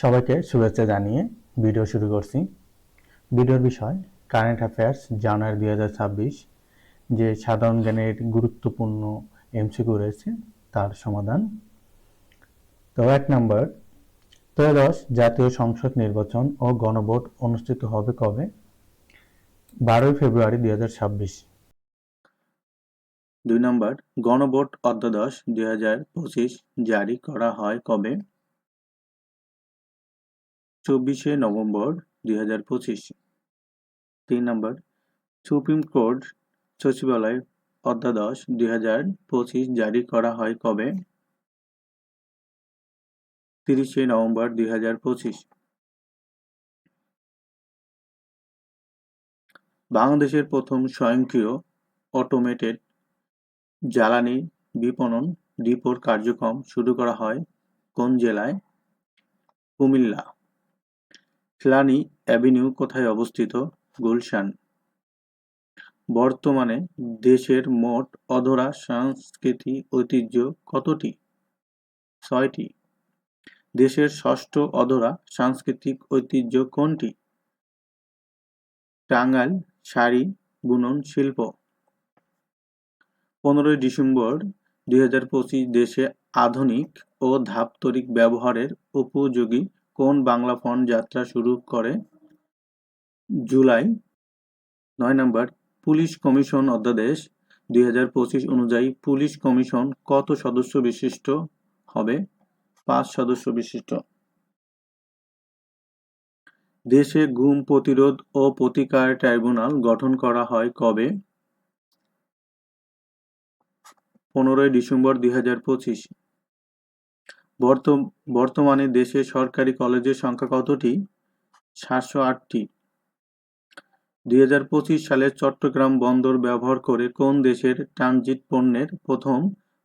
সবাইকে শুভেচ্ছা জানিয়ে ভিডিও শুরু করছি। ভিডিওর বিষয় কারেন্ট অ্যাফেয়ার্স জানুয়ারি দুই হাজার ছাব্বিশ, যে সাধারণ জ্ঞানের গুরুত্বপূর্ণ এমসিকিউ রয়েছে, তার সমাধান। তো এক নম্বর, ত্রয়োদশ জাতীয় সংসদ নির্বাচন ও গণভোট অনুষ্ঠিত হবে কবে? বারোই ফেব্রুয়ারি দুই হাজার ছাব্বিশ। দুই নম্বর, গণভোট অধ্যাদেশ দুই হাজার পঁচিশ জারি করা হয় কবে? চব্বিশে নভেম্বর দুই হাজার পঁচিশ। তিন নম্বর, সুপ্রিম কোর্ট সচিবালয় অধ্যাদেশ দুই হাজার পঁচিশ জারি করা হয় কবে? তিরিশে নভেম্বর দুই হাজার পঁচিশ। বাংলাদেশের প্রথম স্বয়ংক্রিয় অটোমেটেড জ্বালানি বিপণন ডিপোর কার্যক্রম শুরু করা হয় কোন জেলায়? কুমিল্লা। ফ্লানি অ্যাভিনিউ কোথায় অবস্থিত? গুলশান। বর্তমানে দেশের মোট অধরা সংস্কৃতি ঐতিহ্য কতটি? ছয়টি। দেশের ষষ্ঠ অধরা সাংস্কৃতিক ঐতিহ্য কোনটি? টাঙ্গাইল শাড়ি বুনন শিল্প। পনেরোই ডিসেম্বর দুই হাজার পঁচিশ দেশে আধুনিক ও ধাপতরিক ব্যবহারের উপযোগী কোন বাংলা ফোন যাত্রা শুরু করে? জুলাই, নয় নম্বর, পুলিশ কমিশন অধ্যাদেশ, দুই হাজার পঁচিশ অনুযায়ী পুলিশ কমিশন কত সদস্য বিশিষ্ট হবে? পাঁচ সদস্য বিশিষ্ট। দেশে গুম প্রতিরোধ ও প্রতিকার ট্রাইব্যুনাল গঠন করা হয় কবে? পনেরোই ডিসেম্বর দুই হাজার পঁচিশ। বর্তমানে দেশে সরকারি কলেজের সংখ্যা কতটি? সাতশো আটটি। দুই হাজার পঁচিশ সালে চট্টগ্রাম বন্দর ব্যবহার করে কোন দেশের ট্রানজিট পণ্যের প্রথম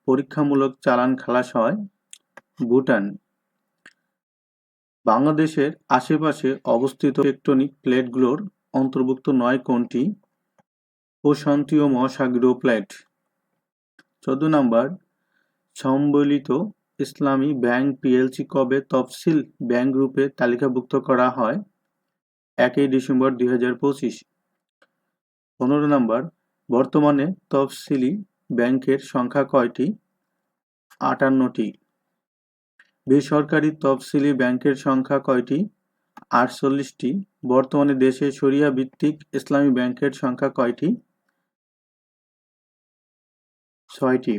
পরীক্ষামূলক চালান খালাস হয়? ভুটান। বাংলাদেশের আশেপাশে অবস্থিত টেকটনিক প্লেটগুলোর অন্তর্ভুক্ত নয় কোনটি? প্রশান্তীয় মহাসাগরীয় প্লেট। চোদ্দ নম্বর, সম্বলিত ইসলামী ব্যাংক পিএলসি কবে তফসিল ব্যাংক রূপে তালিকাভুক্ত করা হয়? একই ডিসেম্বর দুই হাজার পঁচিশ। পনেরো নম্বর, বর্তমানে তফসিলি ব্যাংকের সংখ্যা কয়টি? আটান্নটি। বেসরকারি তফসিলি ব্যাংকের সংখ্যা কয়টি? আটচল্লিশটি। বর্তমানে দেশে সরিয়া ভিত্তিক ইসলামী ব্যাংকের সংখ্যা কয়টি? ছয়টি।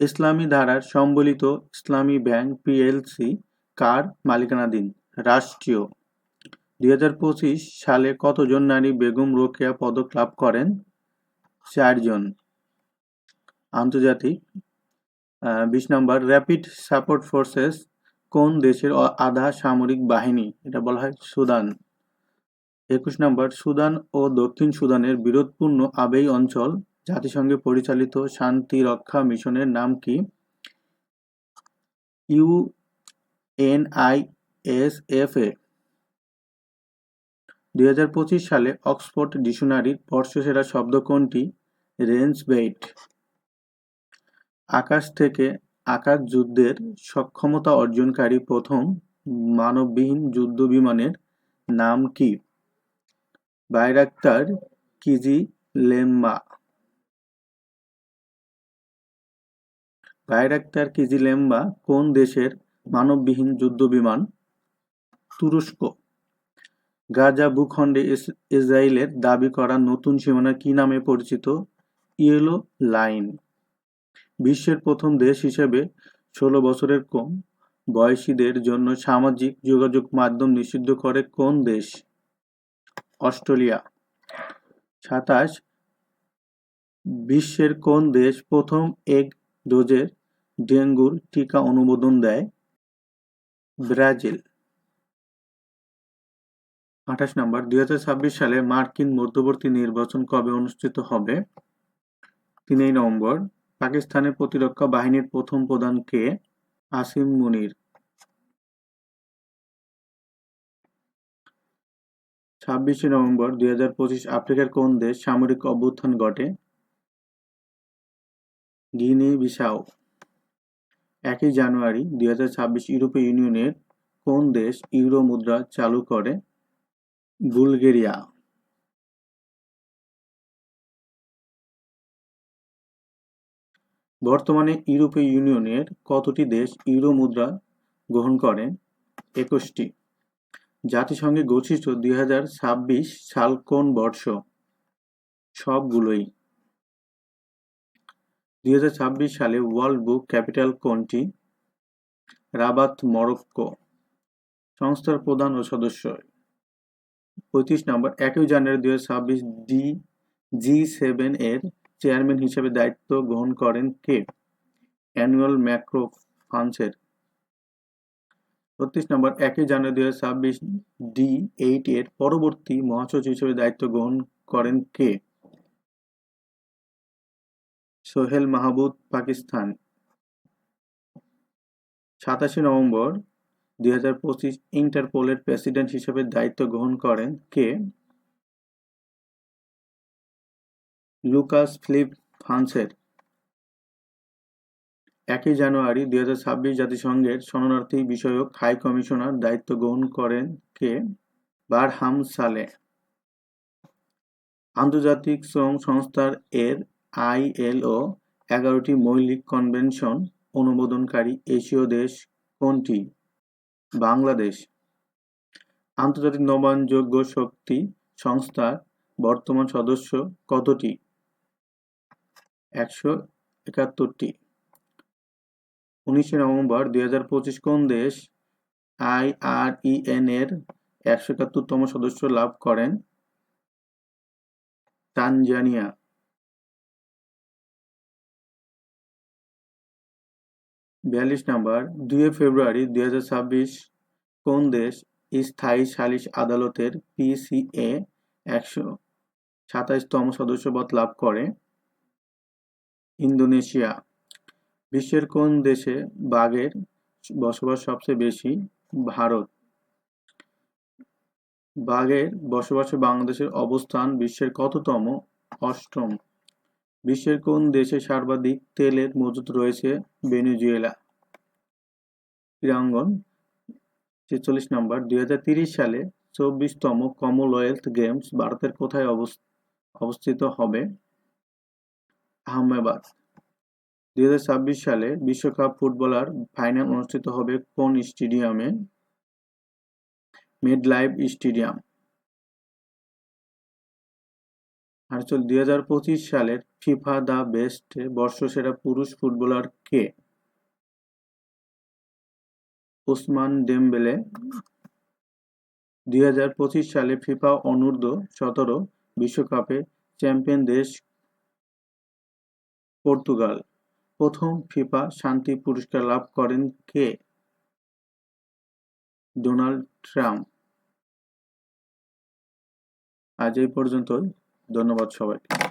ইসলামী ধারার সম্বলিত ইসলামী ব্যাংক পিএলসি কার মালিকানাধীন? রাষ্ট্রীয়। দুই হাজার পঁচিশ সালে কতজন নারী বেগম রোকেয়া পদক লাভ করেন? চারজন। আন্তর্জাতিক। বিশ নম্বর, র্যাপিড সাপোর্ট ফোর্সেস কোন দেশের আধা সামরিক বাহিনী? এটা বলা হয় সুদান। একুশ নম্বর, সুদান ও দক্ষিণ সুদানের বিরোধপূর্ণ আবেই অঞ্চল জাতিসংঘে পরিচালিত শান্তি রক্ষা মিশনের নাম কি? U N I S F A. দুই হাজার পঁচিশ সালে অক্সফোর্ড ডিকশনারির বর্ষসেরা শব্দ কোনটি? রেঞ্জ বেইট আকাশ থেকে আকাশ যুদ্ধের সক্ষমতা অর্জনকারী প্রথম মানববিহীন যুদ্ধ বিমানের নাম কি? Bayraktar Kizilelma Bayraktar Kizilelma কোন দেশের মানববিহীন যুদ্ধ বিমান? তুরস্ক। গাজা ভূখণ্ডে ইসরায়েলের দাবি করা নতুন সীমানা কি নামে পরিচিত? Yellow line. বিশ্বের প্রথম দেশ হিসেবে ষোলো বছরের কম বয়সীদের জন্য সামাজিক যোগাযোগ মাধ্যম নিষিদ্ধ করে কোন দেশ? অস্ট্রেলিয়া। সাতাশ বিশ্বের কোন দেশ প্রথম এক ডোজের ডেঙ্গুর টিকা অনুমোদন দেয় ব্রাজিল। আঠাশ নম্বর, দুই হাজার ছাব্বিশ সালে মার্কিন মধ্যবর্তী নির্বাচন কবে অনুষ্ঠিত হবে? তিনই নভেম্বর, পাকিস্তানের প্রতিরক্ষা বাহিনীর প্রথম প্রধান কে? আসিম মুনির। ছাব্বিশে নভেম্বর, দুই হাজার পঁচিশ আফ্রিকার কোন দেশ সামরিক অভ্যুত্থান ঘটে? গিনি বিসাও একই জানুয়ারি দুই হাজার ছাব্বিশ ইউরোপীয় ইউনিয়নের কোন দেশ ইউরো মুদ্রা চালু করে? বুলগেরিয়া। বর্তমানে ইউরোপীয় ইউনিয়নের কতটি দেশ ইউরো মুদ্রা গ্রহণ করে একুশটি। জাতিসংঘে ঘোষিত দুই হাজার ছাব্বিশ সাল কোন বর্ষ? সবগুলোই। দুই হাজার ছাব্বিশ সালে ওয়ার্ল্ড বুক ক্যাপিটাল কোনটি? Rabat, Morocco. সংস্থার প্রধান ও সদস্য। পঁয়ত্রিশ নম্বর, একই জানুয়ারি দুই ছাব্বিশ ডি, জি সেভেন এর চেয়ারম্যান হিসেবে দায়িত্ব গ্রহণ করেন কে? অ্যানুয়াল ম্যাক্রো ফান্সের বত্রিশ নম্বর, একই জানুয়ারি দুই ছাব্বিশ ডি, এইট এর পরবর্তী মহাসচিব হিসেবে দায়িত্ব গ্রহণ করেন কে? সোহেল মাহবুব, পাকিস্তান। সাতাশে নভেম্বর দুই হাজার পঁচিশ ইন্টারপোলের প্রেসিডেন্ট হিসেবে দায়িত্ব গ্রহণ করেন কে? লুকাস ফিলিপ ফ্রান্সের একই জানুয়ারি দুই হাজার ছাব্বিশ জাতিসংঘের শরণার্থী বিষয়ক হাই কমিশনার দায়িত্ব গ্রহণ করেন কে? বারহাম সালে। আন্তর্জাতিক শ্রম সংস্থার এর আইএলও এগারোটি মৌলিক কনভেনশন অনুমোদনকারী এশীয় দেশ কোনটি? বাংলাদেশ। আন্তর্জাতিক নবায়নযোগ্য শক্তি সংস্থার বর্তমান সদস্য কতটি? একশো একাত্তরটি। উনিশে নভেম্বর দুই হাজার পঁচিশ কোন দেশ আইআরইএন এর একশো একাত্তরতম সদস্য লাভ করেন? তানজানিয়া। বিয়াল্লিশ নাম্বার, দুই ফেব্রুয়ারি দুই হাজার ছাব্বিশ, কোন দেশ স্থায়ী সালিশ আদালতের পিসিএ একশো সাতাইশতম সদস্যপদ লাভ করে? ইন্দোনেশিয়া। বিশ্বের কোন দেশে বাঘের বসবাস সবচেয়ে বেশি? ভারত। বাঘের বসবাসে বাংলাদেশের অবস্থান বিশ্বের কততম? অষ্টম। বিশ্বের কোন দেশে সর্বাধিক তেলের মজুত রয়েছে? ভেনেজুয়েলা। ক্রীড়াঙ্গন, ছেচল্লিশ নম্বর, দুই সালে চব্বিশতম কমনওয়েলথ গেমস ভারতের কোথায় অবস্থিত হবে? আহমেদাবাদ। দুই হাজার ছাব্বিশ সালে বিশ্বকাপ ফুটবলার ফাইনাল অনুষ্ঠিত হবে কোন স্টেডিয়ামে? মেডলাইভ স্টেডিয়াম। আর চল দুই হাজার পঁচিশ সালের ফিফা দ্য বেস্ট বর্ষসেরা পুরুষ ফুটবলার কে? ওসমান ডেমবেলে দুই হাজার পঁচিশ সালে ফিফা অনূর্ধ্ব সতেরো বিশ্বকাপে চ্যাম্পিয়ন দেশ পর্তুগাল। প্রথম ফিফা শান্তি পুরস্কার লাভ করেন কে? Donald Trump. আজ এই পর্যন্তই। ধন্যবাদ সবাইকে।